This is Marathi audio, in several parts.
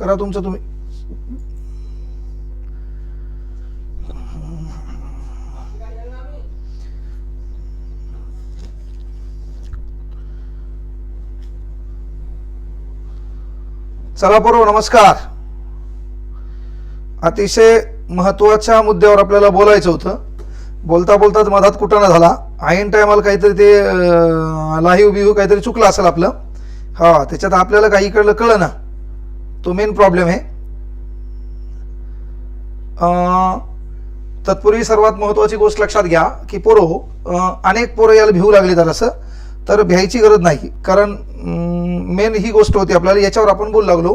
करा तुमचं तुम्ही. चला पूर्व नमस्कार. अतिशय महत्त्वाच्या मुद्द्यावर आपल्याला बोलायचं होतं. बोलता बोलताच मधात कुटाणा झाला. ऐन टायमाला काहीतरी ते लाही बिहू काहीतरी चुकलं असेल आपलं. हा त्याच्यात आपल्याला काही इकडलं कळलं ना. तो मेन प्रॉब्लेम आहे. तत्पूर्वी सर्वात महत्वाची गोष्ट लक्षात घ्या की पोरो हो, अनेक पोरं याला भिवू लागली जरासं तर भ्यायची गरज नाही. कारण मेन ही गोष्ट होती आपल्याला याच्यावर आपण बोलू लागलो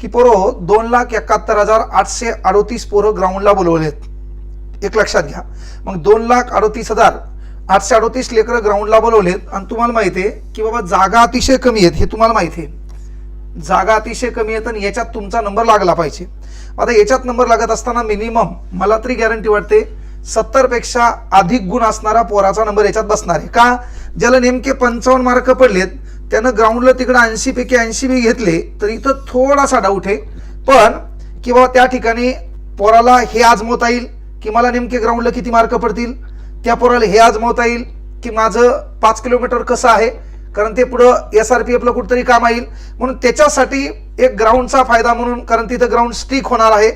की पोरं हो, दोन लाख एकाहत्तर हजार आठशे अडोतीस पोरं ग्राउंडला बोलवलेत एक लक्षात घ्या. मग दोन लाख अडोतीस हजार आठशे अडोतीस लेकरं ग्राउंडला बोलवलेत आणि तुम्हाला माहिती आहे की बाबा जागा अतिशय कमी आहेत हे तुम्हाला माहिती आहे. जागा अतिशय कमी आहेत आणि याच्यात तुमचा नंबर लागला पाहिजे. आता याच्यात नंबर लागत असताना मिनिमम मला तरी गॅरंटी वाटते सत्तरपेक्षा अधिक गुण असणारा पोराचा नंबर याच्यात बसणार आहे. का? ज्याला नेमके पंचावन्न मार्क पडलेत त्यानं ग्राउंडला तिकडं ऐंशी पैकी ऐंशी बी घेतले तर इथं थोडासा डाऊट आहे. पण की बाबा त्या ठिकाणी पोराला हे आजमवता येईल की मला नेमके ग्राउंडला किती मार्क पडतील? त्या पोराला हे आजमवता येईल की माझं पाच किलोमीटर कसं आहे? कारण ते पुढं एस आर पी एफला कुठतरी काम येईल. म्हणून त्याच्यासाठी एक ग्राउंडचा फायदा म्हणून कारण तिथं ग्राउंड स्टिक होणार आहे.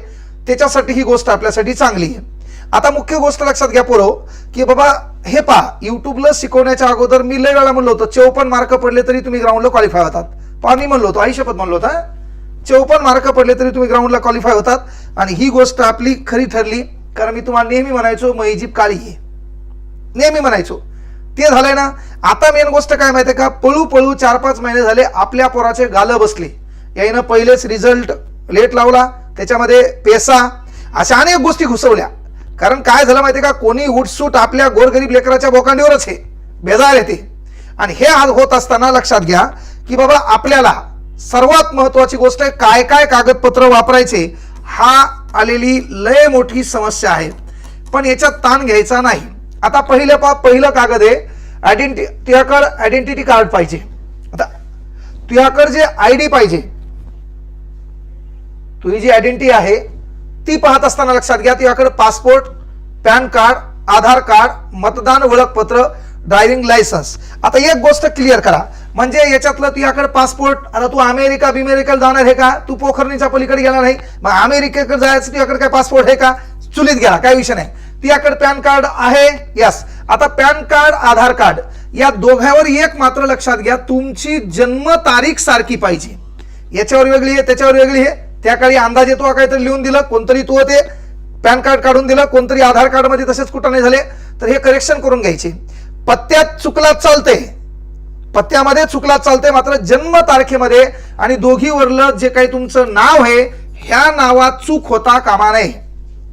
त्याच्यासाठी ही गोष्ट आपल्यासाठी चांगली आहे. आता मुख्य गोष्ट लक्षात घ्या पोरो की बाबा हे पहा युट्यूबला शिकवण्याच्या अगोदर मी लय वेळा म्हणलो होतो चौपन्न मार्क पडले तरी तुम्ही ग्राउंडला क्वालिफाय होतात. पहा मी म्हणलो होतो आई शपथ म्हणलो होता चौपन्न मार्क पडले तरी तुम्ही ग्राउंडला क्वालिफाय होतात. आणि ही गोष्ट आपली खरी ठरली कारण मी तुम्हाला नेहमी म्हणायचो मैजीब काळी आहे. नेहमी म्हणायचो. ते झालंय ना. आता मेन गोष्ट काय माहितीये का? पळू पळू चार पाच महिने झाले आपल्या पोराचे गालं बसले. याईनं पहिलेच रिझल्ट लेट लावला त्याच्यामध्ये पेसा अशा अनेक गोष्टी घुसवल्या. कारण काय झालं माहितीये का? कोणी उठसूट आपल्या गोरगरीब लेकराच्या बोकांडीवरच हे बेजार येते आणि हे आज होत असताना लक्षात घ्या की बाबा आपल्याला सर्वात महत्वाची गोष्ट आहे काय काय कागदपत्र वापरायचे हा आलेली लय मोठी समस्या आहे. पण याच्यात ताण घ्यायचा नाही. आता पहिलं पा पहिलं कागद आहे आयडेंटी तुझ्याकडं आयडेंटिटी कार्ड पाहिजे. आता तुझ्याकडं जे आय डी पाहिजे. तुझी जी आयडेंटिटी आहे ती पाहत असताना लक्षात घ्या तुझ्याकडे passport PAN card Aadhaar card मतदान ओळखपत्र ड्रायव्हिंग लायसन्स आता एक गोष्ट क्लिअर करा. म्हणजे याच्यातलं तुझ्याकडे पासपोर्ट आता तू अमेरिका बिमेरिकेला जाणार आहे का? तू पोखरणीच्या पलीकडे गेला नाही. मग अमेरिकेकडे जायचं तुझ्याकडे काय पासपोर्ट आहे का? चुलीत गेला काय विषय नाही. तुझ्याकडे पॅन कार्ड आहे यस आता पॅन कार्ड आधार कार्ड या दोघांवर एक मात्र लक्षात घ्या तुमची जन्म तारीख सारखी पाहिजे. याच्यावर वेगळी आहे त्याच्यावर वेगळी आहे. त्या काळी अंदाजे तो काहीतरी लिहून दिलं कोणतरी तू ते पॅन कार्ड काढून दिलं कोणतरी आधार कार्डमध्ये तसेच कुठं नाही झाले तर हे करेक्शन करून घ्यायचे. पत्त्यात चुकला चालते पत्त्यामध्ये चुकला चालते मात्र जन्म तारखेमध्ये आणि दोघीवरलं जे काही तुमचं नाव आहे ह्या नावात चूक होता कामा नये.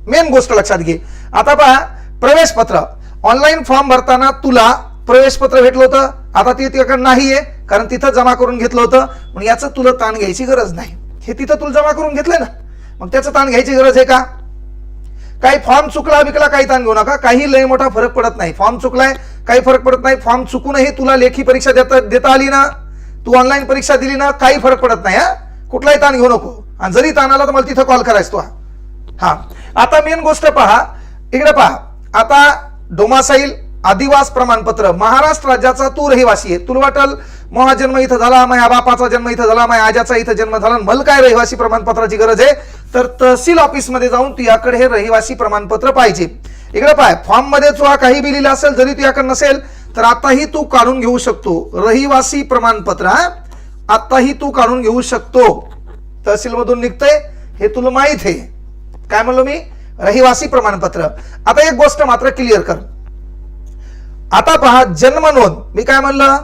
मेन गोष्ट लक्षात घे. आता पहा प्रवेश पत्र ऑनलाईन फॉर्म भरताना तुला प्रवेश पत्र भेटलं होतं. आता ते तुझ्याकडे नाही आहे कारण तिथं जमा करून घेतलं होतं. पण याचं तुला ताण घ्यायची गरज नाही. हे तिथं तुला जमा करून घेतलंय ना. मग त्याचं ताण घ्यायची गरज आहे का? काही फॉर्म चुकला बिकला काही ताण घेऊ नका. काही लय मोठा फरक पडत नाही. फॉर्म चुकलाय काही फरक पडत नाही. फॉर्म चुकूनही तुला लेखी परीक्षा देता देता आली ना. तू ऑनलाईन परीक्षा दिली ना काही फरक पडत नाही हा. कुठलाही ताण घेऊ नको. आणि जरी ताण आला तर मला तिथं कॉल करायचं तो हा. आता मेन गोष्ट पहा. इकडे पहा. आता डोमासाईल आदिवास प्रमाणपत्र. महाराष्ट्र राज्याचा तू रहिवासी आहे. तुला वाटल माझा जन्म इथं झाला माझ्या बापाचा जन्म इथं झाला माझ्या आजाचा इथं जन्म झाला मला काय रहिवासी प्रमाणपत्राची गरज आहे. तर तहसील ऑफिसमध्ये जाऊन तुझ्याकडे हे रहिवासी प्रमाणपत्र पाहिजे. इकडे पाय फॉर्ममध्ये तुला काही बी लिहिलं असेल जरी तू याकडे नसेल तर आताही तू काढून घेऊ शकतो. रहिवासी प्रमाणपत्र हा? आताही तू काढून घेऊ शकतो. तहसीलमधून निघतंय हे तुला माहीत आहे. काय म्हणलो मी? रहिवासी प्रमाणपत्र. आता एक गोष्ट मात्र क्लिअर कर. आता पहा जन्म नोंद. मी काय म्हणलं?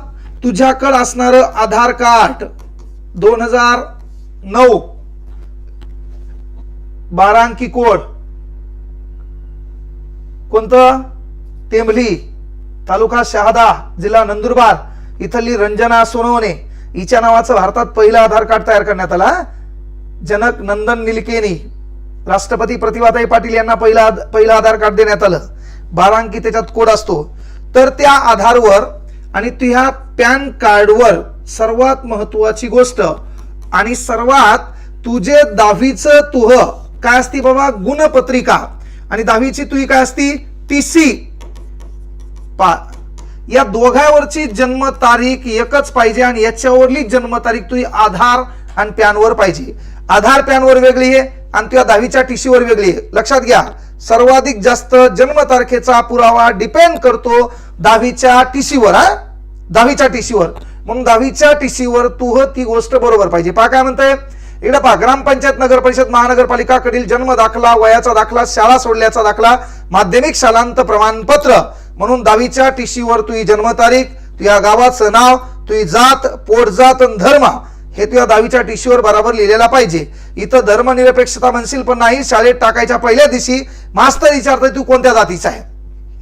तुझ्याकडे असणार आधार कार्ड दोन हजार नऊ. बारा अंकी कोड. कोणतं? तेंबली तालुका शहादा जिल्हा नंदुरबार. इथली रंजना सोनवणे. हिच्या नावाचं भारतात पहिलं आधार कार्ड तयार करण्यात आला जनक नंदन निलकेनी. राष्ट्रपती प्रतिभाताई पाटील यांना पहिला पहिलं आधार कार्ड देण्यात आलं. बारा अंकी त्याच्यात कोड असतो. तर त्या आधारवर आणि तुझ्या पॅन कार्डवर सर्वात महत्वाची गोष्ट आणि सर्वात तुझे दहावीचं तुह काय असती बाबा? गुणपत्रिका. आणि दहावीची तुही काय असती? टीसी पा या दोघांवरची जन्मतारीख एकच पाहिजे आणि याच्यावरली जन्मतारीख तुझी आधार आणि पॅनवर पाहिजे. आधार पॅनवर वेगळी आहे. आणि तुझ्या दहावीच्या टीशीवर वेगळी. आहे लक्षात घ्या सर्वाधिक जास्त जन्म तारखेचा पुरावा डिपेंड करतो दहावीच्या टीशीवर हा? दहावीच्या टीशीवर. म्हणून दहावीच्या टीसीवर तू ती गोष्ट बरोबर पाहिजे. पहा काय म्हणते इकडे पहा ग्रामपंचायत नगर परिषद महानगरपालिका कडील जन्म दाखला वयाचा दाखला शाळा सोडल्याचा दाखला माध्यमिक शालांत प्रमाणपत्र. म्हणून दहावीच्या टीशीवर तुझी जन्मतारीख तुझ्या गावाचं नाव तुझी जात पोटजात धर्म. हे तुझ्या दहावीच्या टिश्यूवर बरोबर लिहिलेला पाहिजे. इथं धर्मनिरपेक्षता म्हणशील पण नाही शाळेत टाकायच्या पहिल्या दिवशी मास्तर विचारतोय तू कोणत्या जातीचा आहे?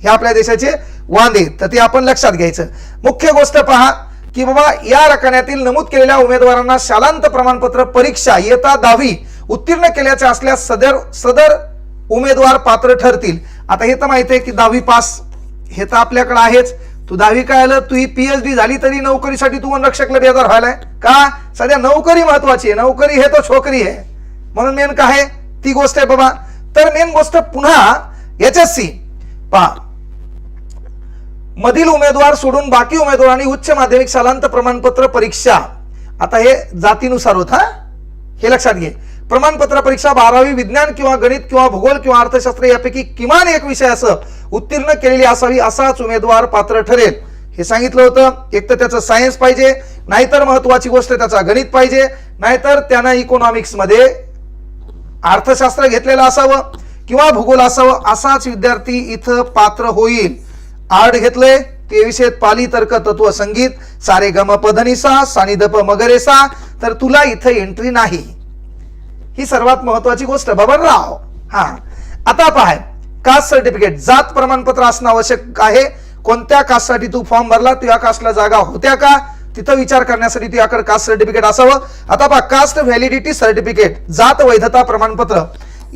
हे आपल्या देशाचे वांदे तर ते आपण लक्षात घ्यायचं. मुख्य गोष्ट पहा की बाबा या रकण्यातील नमूद केलेल्या उमेदवारांना शालांत प्रमाणपत्र परीक्षा इयत्ता दहावी उत्तीर्ण केल्याचे असल्यास सदर सदर उमेदवार पात्र ठरतील. आता हे तर माहिती आहे की दहावी पास हे तर आपल्याकडे आहेच. तू दहावी काय आलं? तू ही पीएचडी झाली तरी नोकरीसाठी तू वनरक्षकला बेजार व्हायलाय. का? सध्या नोकरी महत्वाची आहे. नोकरी हे तो छोकरी आहे. म्हणून मेन काय ती गोष्ट आहे बाबा. तर मेन गोष्ट पुन्हा एच पहा. मधील उमेदवार सोडून बाकी उमेदवारांनी उच्च माध्यमिक शालांत प्रमाणपत्र परीक्षा. आता हे जातीनुसार होत हा? हे लक्षात घे. प्रमाणपत्र परीक्षा बारावी विज्ञान किंवा गणित किंवा भूगोल किंवा अर्थशास्त्र यापैकी किमान एक विषय असं उत्तीर्ण केलेली असावी असाच उमेदवार पात्र ठरेल. हे सांगितलं होतं. एक तर त्याचं सायन्स पाहिजे नाहीतर महत्वाची गोष्ट त्याचा गणित पाहिजे नाहीतर त्यानं इकॉनॉमिक्समध्ये अर्थशास्त्र घेतलेलं असावं किंवा भूगोल असावं असाच विद्यार्थी इथं पात्र होईल. आर्ट घेतलंय ते विषय पाली तर्क तत्व संगीत सारे गम पधनिसा सानिधप मगरेसा तर तुला इथं एंट्री नाही. ही सर्वात महत्वाची गोष्ट बाबा हा. आता पहा कास्ट सर्टिफिकेट. जात प्रमाणपत्र असणं आवश्यक आहे. कोणत्या कास्टसाठी तू फॉर्म भरला तुझ्या कास्टला जागा होत्या का? तिथं विचार करण्यासाठी तुझ्याकडे कास्ट सर्टिफिकेट असावं. आता पहा कास्ट व्हॅलिडिटी सर्टिफिकेट जात वैधता प्रमाणपत्र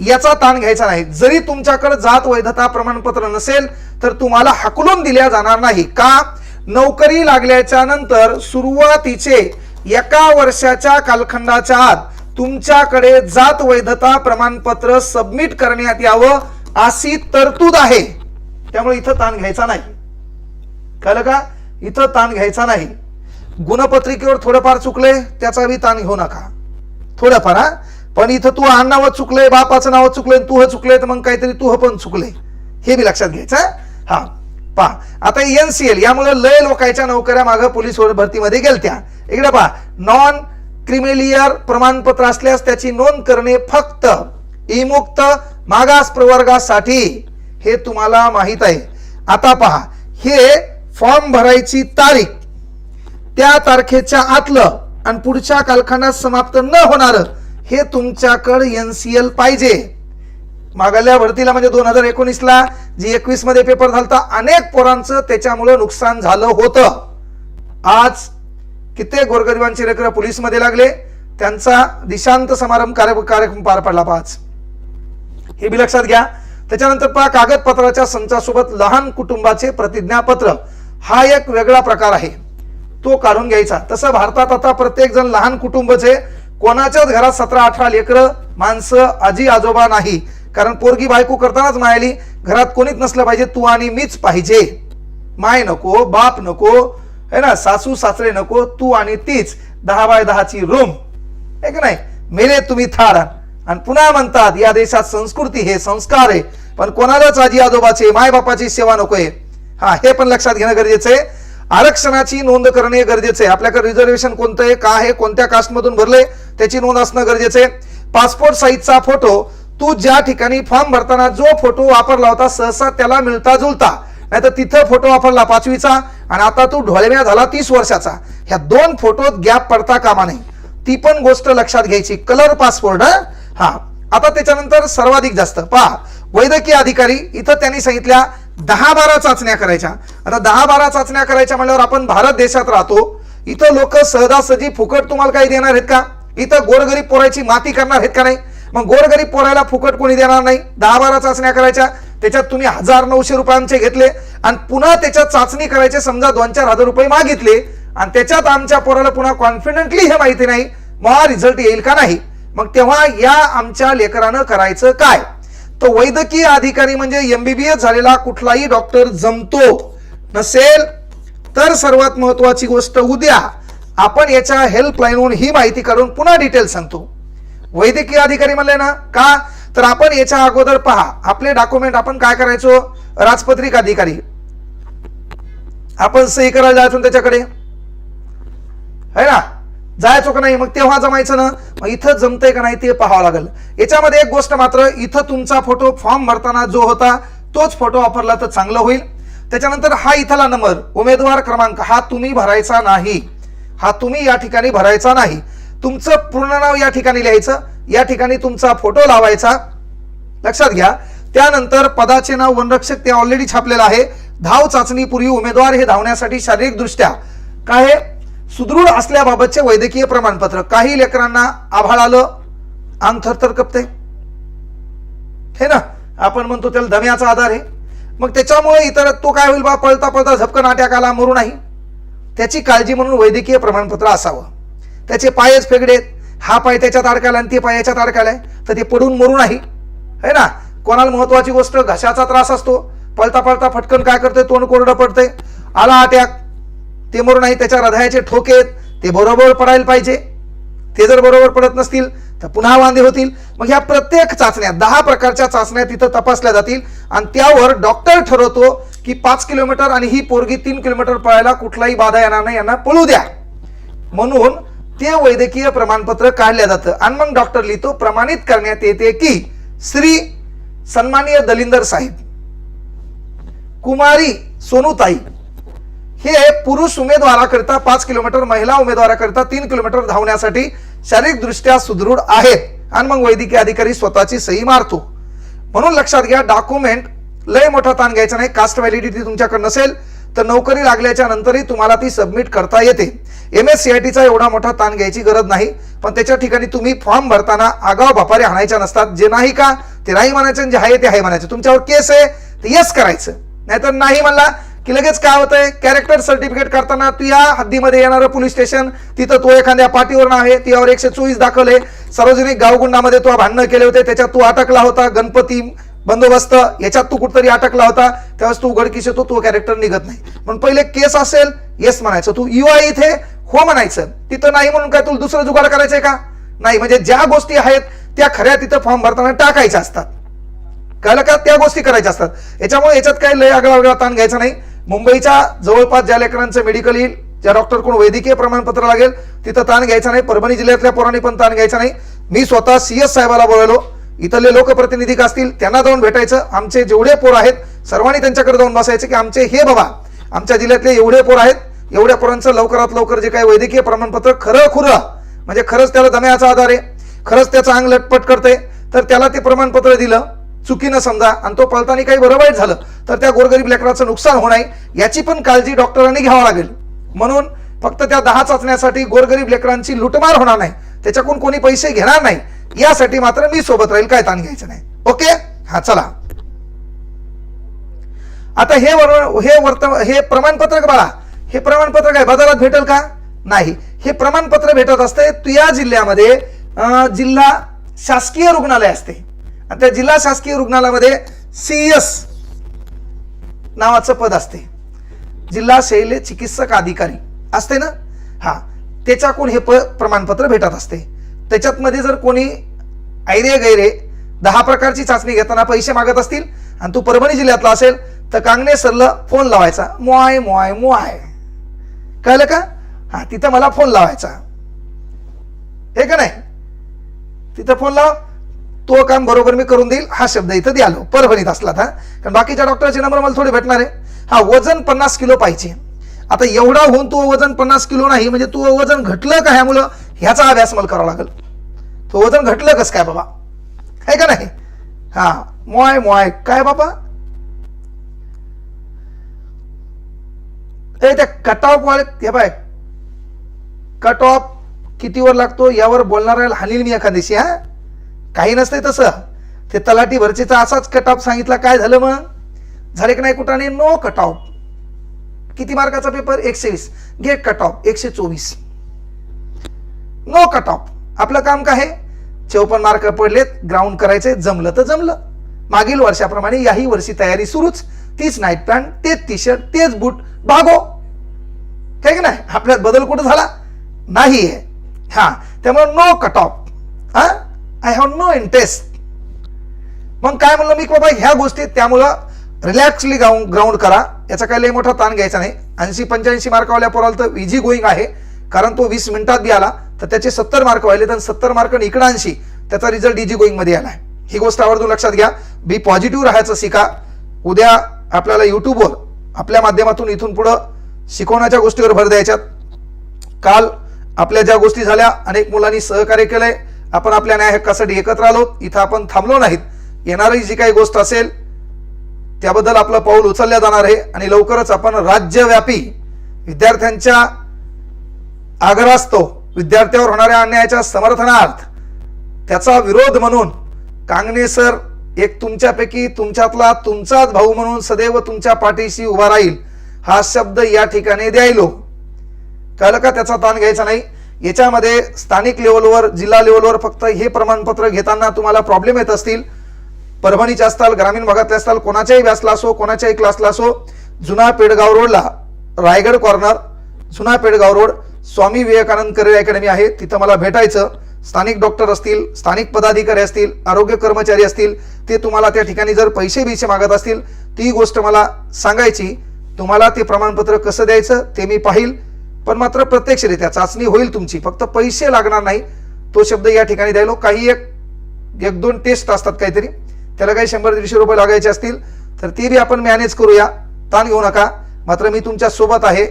याचा ताण घ्यायचा नाही. जरी तुमच्याकडे जात वैधता प्रमाणपत्र नसेल तर तुम्हाला हकलून दिल्या जाणार नाही. का? नोकरी लागल्याच्या नंतर सुरुवातीचे एका वर्षाच्या कालखंडाच्या आत तुमच्याकडे जात वैधता प्रमाणपत्र सबमिट करण्यात यावं. अशी तरतूद आहे. त्यामुळे इथं ताण घ्यायचा नाही. कळलं का? इथं ताण घ्यायचा नाही. गुणपत्रिकेवर थोडंफार चुकले त्याचा बी ताण घेऊ नका. थोडंफार हा. पण इथं तू नाव चुकलंय बापाचं नाव चुकलंय तू चुकलंय तर मग काहीतरी तू पण चुकले. हे बी लक्षात घ्यायचं हा? पहा आता एनसीएल यामुळे लय लोकांच्या नोकऱ्या मागं पोलीस भरतीमध्ये गेलत्या. इकडे पहा नॉन क्रिमिलियर प्रमाणपत्र असल्यास त्याची नोंद करणे फक्त इमुक्त मागास प्रवर्गासाठी हे तुम्हाला माहीत आहे. आता पहा हे फॉर्म भरायची तारीख त्या तारखेच्या आतलं आणि पुढच्या कालखंडात समाप्त न होणार हे तुमच्याकडे एनसीएल पाहिजे. मागाल्या भरतीला म्हणजे दोन हजार एकोणीसला जी एकवीसमध्ये पेपर झालता अनेक पोरांचं त्याच्यामुळं नुकसान झालं होतं. आज कित्येक गोरगरिबांचे लेकरं पोलीसमध्ये लागले? त्यांचा दिशांत समारंभ कार्य कार्यक्रम पार पडला पाच. हे बी लक्षात घ्या. त्याच्यानंतर पहा कागदपत्राच्या संचासोबत लहान कुटुंबाचे प्रतिज्ञापत्र. हा एक वेगळा प्रकार आहे. तो काढून घ्यायचा. तसं भारतात आता प्रत्येक जण लहान कुटुंबचे कोणाच्याच घरात सतरा अठरा लेकरं माणसं आजी आजोबा नाही. कारण पोरगी बायको करतानाच मायाली घरात कोणीच नसलं पाहिजे तू आणि मीच पाहिजे. माय नको बाप नको है ना सासू सासरे नको तू आणि तीच दहा बाय दहाची रूम आहे का नाही? मेले तुम्ही थारा. आणि पुन्हा म्हणतात या देशात संस्कृती हे संस्कार आहे. पण कोणालाच आजी आजोबाचे माय बापाची सेवा नकोय हा हे पण लक्षात घेणं गरजेचं आहे. आरक्षणाची नोंद करणे गरजेचे आहे. आपल्याकडे रिझर्वेशन कोणतं आहे का आहे कोणत्या कास्टमधून भरले त्याची नोंद असणं गरजेचं आहे. पासपोर्ट साईजचा फोटो तू ज्या ठिकाणी फॉर्म भरताना जो फोटो वापरला होता सहसा त्याला मिळता जुळता. नाही तर तिथं फोटो वापरला पाचवीचा आणि आता तू ढोलम्या झाला तीस वर्षाचा. ह्या दोन फोटोत गॅप पडता कामा नाही ती पण गोष्ट लक्षात घ्यायची. कलर पासपोर्ट हा आता त्याच्यानंतर सर्वाधिक जास्त. पहा वैद्यकीय अधिकारी इथं त्यांनी सांगितल्या दहा बारा चाचण्या करायच्या. आता दहा बारा चाचण्या करायच्या म्हणल्यावर आपण भारत देशात राहतो इथं लोक सहजासहजी फुकट तुम्हाला काही देणार आहेत का? इथं गोरगरीब पोरायची माती करणार आहेत का नाही? मग गोरगरीब पोरायला फुकट कोणी देणार नाही? दहा बारा चाचण्या करायच्या त्याच्यात तुम्ही हजार नऊशे रुपयांचे घेतले आणि पुन्हा त्याच्यात चाचणी करायचे समजा दोन चार हजार रुपये मागितले आणि त्याच्यात आमच्या पोराला पुन्हा कॉन्फिडेंटली हे माहिती नाही मग रिझल्ट येईल का नाही? मग तेव्हा या आमच्या लेकरानं करायचं काय? तो वैद्यकीय अधिकारी म्हणजे एमबीबीएस झालेला कुठलाही डॉक्टर जमतो नसेल तर सर्वात महत्वाची गोष्ट उद्या आपण याच्या हेल्पलाईनवरून ही माहिती काढून पुन्हा डिटेल सांगतो. वैद्यकीय अधिकारी म्हणले ना का? तर आपण याच्या अगोदर पहा आपले डॉक्युमेंट आपण काय करायचो? राजपत्रिक अधिकारी. आपण सही करायला जायचो त्याच्याकडे? है ना? जायचो का नाही? मग तेव्हा जमायचं ना? मग इथं जमतंय का नाही ते पाहावं लागेल. याच्यामध्ये एक गोष्ट मात्र इथं तुमचा फोटो फॉर्म भरताना जो होता तोच फोटो वापरला तर चांगलं होईल. त्याच्यानंतर हा इथला नंबर उमेदवार क्रमांक हा तुम्ही भरायचा नाही. हा तुम्ही या ठिकाणी भरायचा नाही. तुमचं पूर्ण नाव या ठिकाणी लिहायचं या ठिकाणी तुमचा फोटो लावायचा. लक्षात घ्या. त्यानंतर पदाचे नाव वनरक्षक ते ऑलरेडी छापलेलं आहे. धाव चाचणीपूर्वी उमेदवार हे धावण्यासाठी शारीरिकदृष्ट्या काय सुदृढ असल्याबाबतचे वैद्यकीय प्रमाणपत्र. काही लेकरांना आभाळ आलं अंग थरथर कपते. हे ना आपण म्हणतो त्याला दम्याचा आधार आहे. मग त्याच्यामुळे इतर तो काय होईल बा पळता पळता झपकन आट्याकाला मरू नाही. त्याची काळजी म्हणून वैद्यकीय प्रमाणपत्र असावं. त्याचे पायच फेगडेत. हा पाय त्याच्यात अडकायला आणि ते पाय याच्यात अडकायलाय तर ते पडून मरू नाही. है ना? कोणाला महत्वाची गोष्ट घशाचा त्रास असतो. पळता पळता फटकन काय करते तोंड कोरडं पडते आला अटॅक ते मरू नाही त्याच्या हृदयाचे आहेत. ते बरोबर पडायला पाहिजे. ते जर बरोबर पडत नसतील तर पुन्हा वांदे होतील. मग ह्या प्रत्येक चाचण्या दहा प्रकारच्या चाचण्या तिथं तपासल्या जातील. आणि त्यावर डॉक्टर ठरवतो की पाच किलोमीटर आणि ही पोरगी तीन किलोमीटर पळायला कुठलाही बाधा येणार नाही यांना पळू द्या. म्हणून ते वैद्यकीय प्रमाणपत्र काढलं जातं. आणि मग डॉक्टर लिहितो प्रमाणित करण्यात येते की श्री सन्मानीय दलिंदर साहेब कुमारी सोनूताई हे पुरुष उमेदवाराकरिता पाच किलोमीटर महिला उमेदवाराकरिता तीन किलोमीटर धावण्यासाठी शारीरिक दृष्ट्या सुदृढ आहेत. आणि मग वैद्यकीय अधिकारी स्वतःची सही मारतो. म्हणून लक्षात घ्या डॉक्युमेंट लय मोठा ताण घ्यायचा नाही. कास्ट व्हॅलिडिटी तुमच्याकडे नसेल तर नोकरी लागल्याच्या नंतरही तुम्हाला ती सबमिट करता येते. एम एस सी आय टीचा एवढा मोठा ताण घ्यायची गरज नाही. पण त्याच्या ठिकाणी तुम्ही फॉर्म भरताना आगाव भापारे आणायच्या नसतात. जे नाही का ते नाही म्हणायचे जे आहे ते आहे म्हणायचे. तुमच्यावर केस आहे ते येस करायचं. नाहीतर नाही म्हणला की लगेच काय होतंय? कॅरेक्टर सर्टिफिकेट करताना तू या हद्दीमध्ये येणारं पोलीस स्टेशन तिथं तो एखाद्या पाठीवर आहे त्यावर एकशे चोवीस दाखवले सार्वजनिक गावगुंडामध्ये तो भांडणं केले होते त्याच्यात तू अटकला होता गणपती बंदोबस्त याच्यात तू कुठतरी अटकला होता. त्यावेळेस तू उघडकीस येतो तो कॅरेक्टर निघत नाही. पण पहिले केस असेल येस म्हणायचं. तू यू आहे इथे हो म्हणायचं. तिथं नाही म्हणून काय तुला दुसरं जुगाड करायचंय का? नाही म्हणजे ज्या गोष्टी आहेत त्या खऱ्या तिथं फॉर्म भरताना टाकायच्या असतात. कळलं का? त्या गोष्टी करायच्या असतात. याच्यामुळे याच्यात काही लय आगळा वेगळा ताण घ्यायचा नाही. मुंबईच्या जवळपास ज्या लेकरांचं मेडिकल येईल ज्या डॉक्टरकडून वैद्यकीय प्रमाणपत्र लागेल तिथं ताण घ्यायचा नाही. परभणी जिल्ह्यातल्या पोरांनी पण ताण घ्यायचा नाही. मी स्वतः सी एस साहेबाला बोलवलो. इथले लोकप्रतिनिधी असतील त्यांना जाऊन भेटायचं. आमचे जेवढे पोर आहेत सर्वांनी त्यांच्याकडे जाऊन बसायचे की आमचे हे बाबा आमच्या जिल्ह्यातले एवढे पोर आहेत एवढ्या पोरांचं लवकरात लवकर जे काही वैद्यकीय प्रमाणपत्र खरं खुरं म्हणजे खरंच त्याला दम्याचा आधार आहे खरंच त्याचं अंग लटपट करते तर त्याला ते प्रमाणपत्र दिलं. चुकीनं समजा आणि तो पळताना काही बरोबर झालं तर त्या गोरगरीब लेकराचं नुकसान होणार याची पण काळजी डॉक्टरांनी घ्यावं लागेल. म्हणून फक्त त्या दहा चाचण्यासाठी गोरगरीब लेकरांची लुटमार होणार नाही त्याच्याकडून कोणी पैसे घेणार नाही यासाठी मात्र मी सोबत राहील काय ताण घ्यायचं नाही. ओके? हा चला. आता हे वर हे वर्त हे प्रमाणपत्र बाळा हे प्रमाणपत्र काय बाजारात भेटेल का? नाही. हे प्रमाणपत्र भेटत असते तुया जिल्ह्यामध्ये जिल्हा शासकीय रुग्णालय असते. आणि त्या जिल्हा शासकीय रुग्णालयामध्ये सीएस नावाचं पद असते. जिल्हा शैल्य चिकित्सक अधिकारी असते ना? हा. त्याच्याकडून हे प प्रमाणपत्र भेटत असते. त्याच्यातमध्ये जर कोणी ऐरे गैरे दहा प्रकारची चाचणी घेताना पैसे मागत असतील आणि तू परभणी जिल्ह्यातला असेल तर कांगणे सरला फोन लावायचा. मोआय मोआय मोआय. कळलं का? हा तिथं मला फोन लावायचा. हे का नाही? तिथं फोन लाव. तो काम बरोबर मी करून देईल हा शब्द इथं द्यालो. परभणीत असला था. कारण बाकीच्या डॉक्टरचे नंबर मला थोडे भेटणार आहे. हा वजन पन्नास किलो पाहिजे. आता एवढा होऊन तू वजन पन्नास किलो नाही म्हणजे तू वजन घटलं का ह्यामुळं ह्याचा अभ्यास मला करावा लागेल. तो वजन घटलं कस काय बाबा? आहे का नाही? हा मोय मोय. काय बाबा? ए त्या कट ऑफ वाले हे बाय कट ऑफ कितीवर लागतो? यावर बोलणाऱ्याला हानील मी एखाद्याशी हा? काही नसतंय तसं. ते तलाठी भरचीचा असाच कट सांगितला काय झालं मग? झाले की नाही कुठाने? नो कट ऑफ किती मार्काचा पेपर एकशे वीस गेट कट ऑफ एकशे चोवीस नो कट ऑफ आपलं काम काय आहे? चौपन्न मार्क पडलेत ग्राउंड करायचे जमलं तर जमलं. मागील वर्षाप्रमाणे याही वर्षी तयारी सुरूच. तीच नाईट पॅन्ट तेच टी शर्ट तेच बूट भागो. काय की नाही? आपल्यात बदल कुठं झाला? नाही आहे हा. त्यामुळे नो कट ऑफ हा? आय हॅव नो इंटरेस्ट मग काय म्हणलं मी बाबा ह्या गोष्टी त्यामुळं रिलॅक्सली ग्राउंड ग्राउंड करा. याचा काही लय मोठा ताण घ्यायचा नाही. ऐंशी पंच्याऐंशी मार्कावाल्या पोराला तर इझी गोईंग आहे. कारण तो वीस मिनिटात बी आला तर त्याचे सत्तर मार्क व्हायले तर सत्तर मार्क इकडं ऐंशी त्याचा रिझल्ट इझी गोईंगमध्ये आला आहे ही गोष्ट आवर्जून लक्षात घ्या. बी पॉझिटिव्ह राहायचं शिका. उद्या आपल्याला यूट्यूबवर आपल्या माध्यमातून इथून पुढं शिकवण्याच्या गोष्टीवर भर द्यायच्यात. काल आपल्या ज्या गोष्टी झाल्या अनेक मुलांनी सहकार्य केलंय. आपण आपल्या न्याय हक्कासाठी एकत्र आलो इथं आपण थांबलो नाहीत. येणारी जी काही गोष्ट असेल त्याबद्दल आपलं पाऊल उचलल्या जाणार आहे आणि लवकरच आपण राज्यव्यापी विद्यार्थ्यांच्या आग्रहास्तव विद्यार्थ्यावर होणाऱ्या अन्यायाच्या समर्थनार्थ त्याचा विरोध म्हणून कांगणे सर एक तुमच्यापैकी तुमच्यातला तुमचाच भाऊ म्हणून सदैव तुमच्या पाठीशी उभा राहील हा शब्द या ठिकाणी द्यायलो. कळलं का त्याचा ताण घ्यायचा नाही? याच्यामध्ये स्थानिक लेवलवर जिल्हा लेवलवर फक्त हे प्रमाणपत्र घेताना तुम्हाला प्रॉब्लेम येत असतील. परभणीचे असताल ग्रामीण भागातले असताल कोणाच्याही व्यासला असो कोणाच्याही क्लासला असो जुना पेडगाव रोडला रायगड कॉर्नर जुना Pedgaon road Swami Vivekanand career academy आहे. तिथं मला भेटायचं. स्थानिक डॉक्टर असतील स्थानिक पदाधिकारी असतील आरोग्य कर्मचारी असतील ते तुम्हाला त्या ठिकाणी जर पैसे बिसे मागत असतील ती गोष्ट मला सांगायची. तुम्हाला ते प्रमाणपत्र कसं द्यायचं ते मी पाहिल. पण मात्र प्रत्यक्षरित्या चाचणी होईल तुमची. फक्त पैसे लागणार नाही. तो शब्द या ठिकाणी द्यायलो हो. काही एक एक दोन टेस्ट असतात काहीतरी. त्याला काही शंभर दीडशे रुपये लागायचे असतील. तर ते बी आपण मॅनेज करूया. ताण घेऊ नका. मात्र मी तुमच्यासोबत आहे.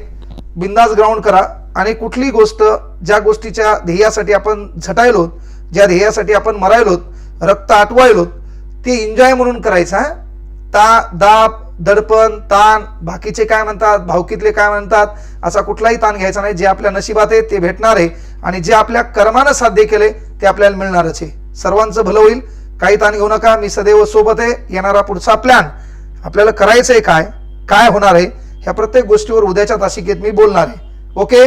बिंदास ग्राउंड करा. आणि कुठली गोष्ट ज्या गोष्टीच्या ध्येयासाठी आपण झटायलो ज्या ध्येयासाठी आपण मरायलोत रक्त आटवायलोत ते एन्जॉय म्हणून करायचं ता दाब दडपण ताण बाकीचे काय म्हणतात भावकीतले काय म्हणतात असा कुठलाही ताण घ्यायचा नाही. जे आपल्या नशिबात आहे ते भेटणार आहे. आणि जे आपल्या कर्मानं साध्य केले ते आपल्याला मिळणारच आहे. सर्वांचं भलं होईल. काही ताण घेऊ नका. मी सदैव सोबत आहे. येणारा पुढचा प्लॅन आपल्याला करायचंय काय? काय होणार आहे? ह्या प्रत्येक गोष्टीवर उद्याच्या तासिकेत मी बोलणार आहे. ओके?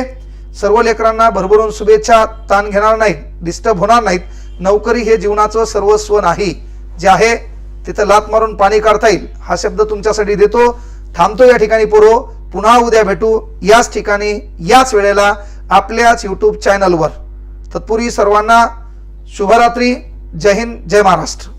सर्व लेकरांना भरभरून शुभेच्छा. ताण घेणार नाहीत. डिस्टर्ब होणार नाहीत. नोकरी हे जीवनाचं सर्वस्व नाही. जे आहे तिथं लात मारून पाणी काढता येईल. हा शब्द तुमच्यासाठी देतो. थांबतो या ठिकाणी पोरो. पुन्हा उद्या भेटू. याच ठिकाणी याच वेळेला आपल्याच यूट्यूब चॅनलवर तत्पूर्वी सर्वांना शुभरात्री. जय हिंद जय महाराष्ट्र.